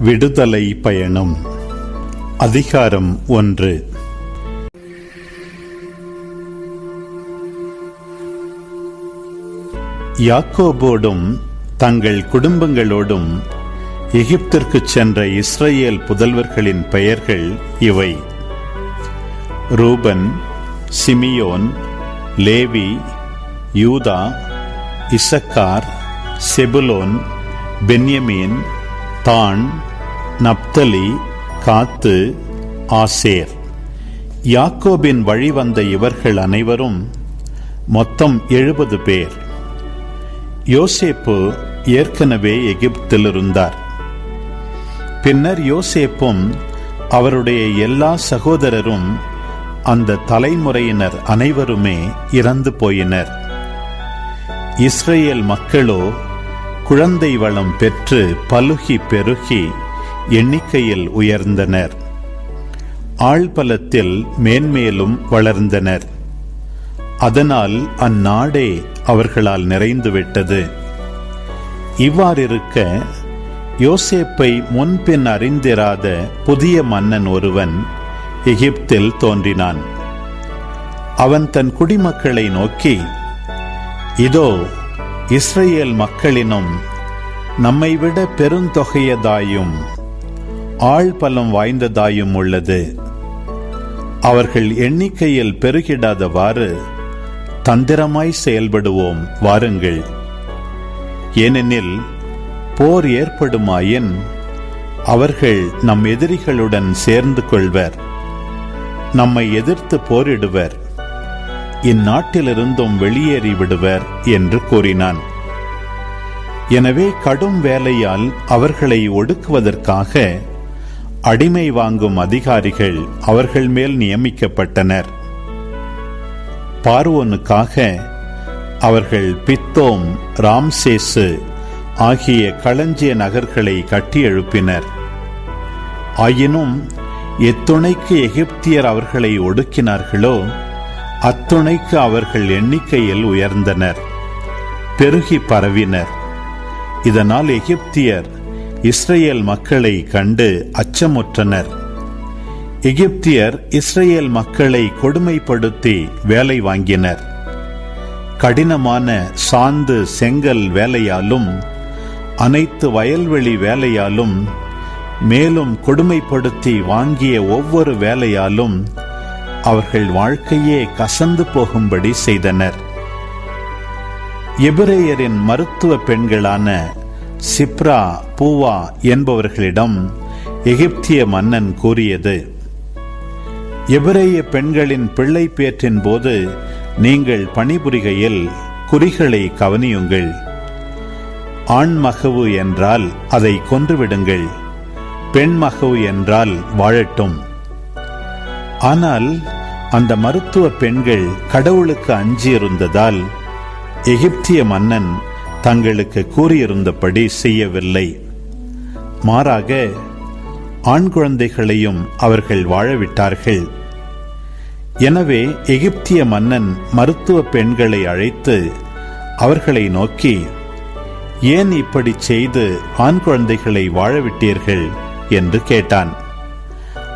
விடுதலை பயணம். அதிகாரம் ஒன்று. யாக்கோபோடும் தங்கள் குடும்பங்களோடும் எகிப்திற்கு சென்ற இஸ்ரேல் புதல்வர்களின் பெயர்கள் இவை. Reuben Simeon Levi Judah Issachar Zebulun Benjamin Dan Naphtali Gad Asher. யாக்கோபின் வழிவந்த இவர்கள் அனைவரும் மொத்தம் எழுபது பேர். யோசேப்பு ஏற்கனவே எகிப்தில் இருந்தார் பின்னர் யோசேப்பும் அவருடைய எல்லா சகோதரரும் அந்த தலைமுறையினர் அனைவருமே இறந்து போயினர். இஸ்ரேல் மக்களோ குழந்தை வளம் பெற்று பலுகி பெருகி எண்ணிக்கையில் உயர்ந்தனர். ஆழ்பலத்தில் மேன்மேலும் வளர்ந்தனர். அதனால் அந்நாடே அவர்களால் நிறைந்துவிட்டது. இவ்வாறிருக்க யோசேப்பை முன்பின் அறிந்திராத புதிய மன்னன் ஒருவன் எகிப்தில் தோன்றினான். அவன் தன் குடிமக்களை நோக்கி இதோ இஸ்ரேல் மக்களினும் நம்மை விட பெருந்தொகையதாயும் ஆழ்பலம் வாய்ந்ததாயும் உள்ளது. அவர்கள் எண்ணிக்கையில் பெருகிடாதவாறு தந்திரமாய் செயல்படுவோம் வாருங்கள். ஏனெனில் போர் ஏற்படுமாயின் அவர்கள் நம் எதிரிகளுடன் சேர்ந்து கொள்வர். நம்மை எதிர்த்து போரிடுவர். இந்நாட்டிலிருந்தும் வெளியேறி விடுவர் என்று கூறினான். எனவே கடும் வேலையால் அவர்களை ஒடுக்குவதற்காக அடிமை வாங்கும் அதிகாரிகள் அவர்கள் மேல் நியமிக்கப்பட்டனர். பார்வோனுக்காக அவர்கள் பித்தோம் ராம்சேசு ஆகிய களஞ்சிய நகர்களை கட்டி எழுப்பினர் ஆயினும் எத்துணைக்கு எகிப்தியர் அவர்களை ஒடுக்கினார்களோ அத்துணைக்கு அவர்கள் எண்ணிக்கையில் உயர்ந்தனர் பெருகி பரவினர். இதனால் எகிப்தியர் இஸ்ரேல் மக்களை கண்டு அச்சமுற்றனர். எகிப்தியர் இஸ்ரேல் மக்களை கொடுமைப்படுத்தி வேலை வாங்கினர். கடினமான சாந்து செங்கல் வேலையாலும் அனைத்து வயல்வெளி வேலையாலும் மேலும் கொடுமைப்படுத்தி வாங்கிய ஒவ்வொரு வேலையாலும் அவர்கள் வாழ்க்கையே கசந்து போகும்படி செய்தனர். எபிரேயரின் மருத்துவ பெண்களான சிப்ரா பூவா என்பவர்களிடம் எகிப்திய மன்னன் கூறியது எபிரேய பெண்களின் பிள்ளை பேற்றின் போது நீங்கள் பணிபுரிகையில் குறிகளை கவனியுங்கள். ஆண் மகவு என்றால் அதை கொன்றுவிடுங்கள் பெண் மகவு என்றால் வாழட்டும். ஆனால் அந்த மருத்துவ பெண்கள் கடவுளுக்கு அஞ்சியிருந்ததால் எகிப்திய மன்னன் தங்களுக்கு கூறியிருந்தபடி செய்யவில்லை. மாறாக ஆண் குழந்தைகளையும் அவர்கள் வாழவிட்டார்கள். எனவே எகிப்திய மன்னன் மருத்துவ பெண்களை அழைத்து அவர்களை நோக்கி ஏன் இப்படி செய்து ஆண் குழந்தைகளை வாழவிட்டீர்கள்? என்று கேட்டான்.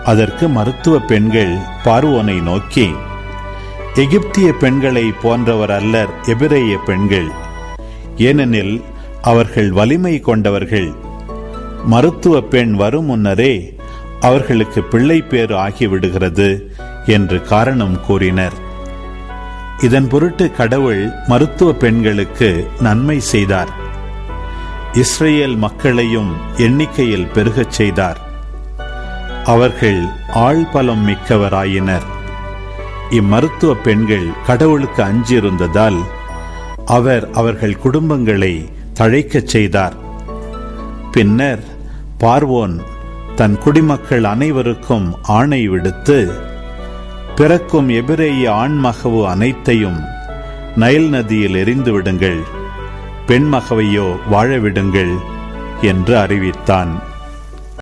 அதற்கு மருத்துவ பெண்கள் பார்வோனை நோக்கி எகிப்திய பெண்களை போன்றவர் அல்லர் எபிரேய பெண்கள். ஏனெனில் அவர்கள் வலிமை கொண்டவர்கள். மருத்துவ பெண் வரும் முன்னரே அவர்களுக்கு பிள்ளை பேறு ஆகிவிடுகிறது என்று காரணம் கூறினர். இதன் பொருட்டு கடவுள் மருத்துவ பெண்களுக்கு நன்மை செய்தார். இஸ்ரேல் மக்களையும் எண்ணிக்கையில் பெருகச் செய்தார். அவர்கள் ஆழ்பலம் மிக்கவராயினர். இம்மருத்துவ பெண்கள் கடவுளுக்கு அஞ்சிருந்ததால் அவர் அவர்கள் குடும்பங்களை தழைக்கச் செய்தார். பின்னர் பார்வோன் தன் குடிமக்கள் அனைவருக்கும் ஆணை விடுத்து பிறக்கும் எபிரேய ஆண்மகவு அனைத்தையும் நைல் நதியில் எரிந்து விடுங்கள். பெண்மகவையோ வாழவிடுங்கள் என்று அறிவித்தான்.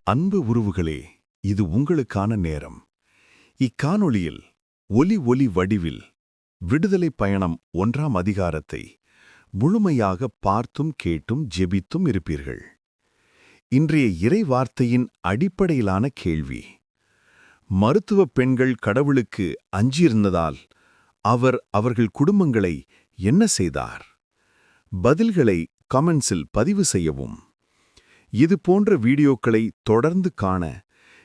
அன்பு உறவுகளே இது உங்களுக்கான நேரம். இக்காணொளியில் ஒலி ஒலி வடிவில் விடுதலை பயணம் ஒன்றாம் அதிகாரத்தை முழுமையாக பார்த்தும் கேட்டும் ஜெபித்தும் இருப்பீர்கள். இன்றைய இறை வார்த்தையின் அடிப்படையிலான கேள்வி. மருத்துவப் பெண்கள் கடவுளுக்கு அஞ்சியிருந்ததால் அவர் அவர்கள் குடும்பங்களை என்ன செய்தார்? பதில்களை கமெண்ட்ஸில் பதிவு செய்யவும். இது போன்ற வீடியோக்களை தொடர்ந்து காண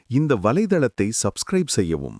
இந்த வலைதளத்தை சப்ஸ்கிரைப் செய்யவும்.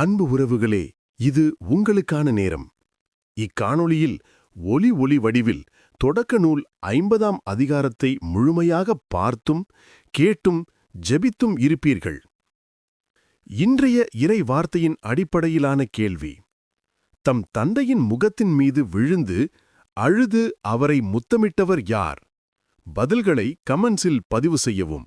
அன்பு உறவுகளே இது உங்களுக்கான நேரம். இக்காணொளியில் ஒலி ஒளி வடிவில் தொடக்க நூல் ஐம்பதாம் அதிகாரத்தை முழுமையாக பார்த்தும் கேட்டும் ஜெபித்தும் இருப்பீர்கள். இன்றைய இறை வார்த்தையின் அடிப்படையிலான கேள்வி. தம் தந்தையின் முகத்தின் மீது விழுந்து அழுது அவரை முத்தமிட்டவர் யார்? பதில்களை கமெண்ட்ஸில் பதிவு செய்யவும்.